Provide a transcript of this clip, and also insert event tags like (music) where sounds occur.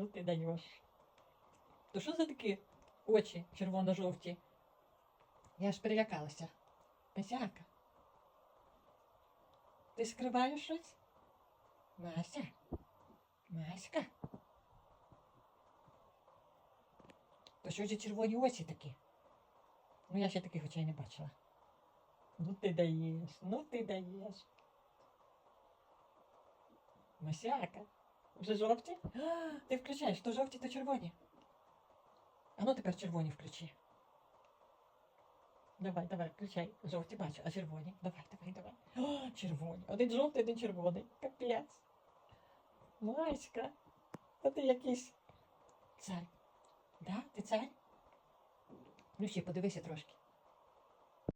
Ну ти даєш. То що за такі очі червоно-жовті? Я ж перелякалася. Песяка. Ти скриваєш щось? Мася. Маська. То що ж червоні очі такі? Ну, я ще таких очей не бачила. Ну ти даєш, ну ти даєш. Масяка. Вже жовті? А, (gasps) ти включаєш, то жовті, то червоні. А ну тепер червоні включи. Давай, давай, включай. Жовті бачу, а червоні. Давай, давай, давай. О, (gasps) червоні. Один жовтий, один червоний. Капець. Маська. А ти якийсь цар. Да? Ти цар? Ну ще подивися трошки.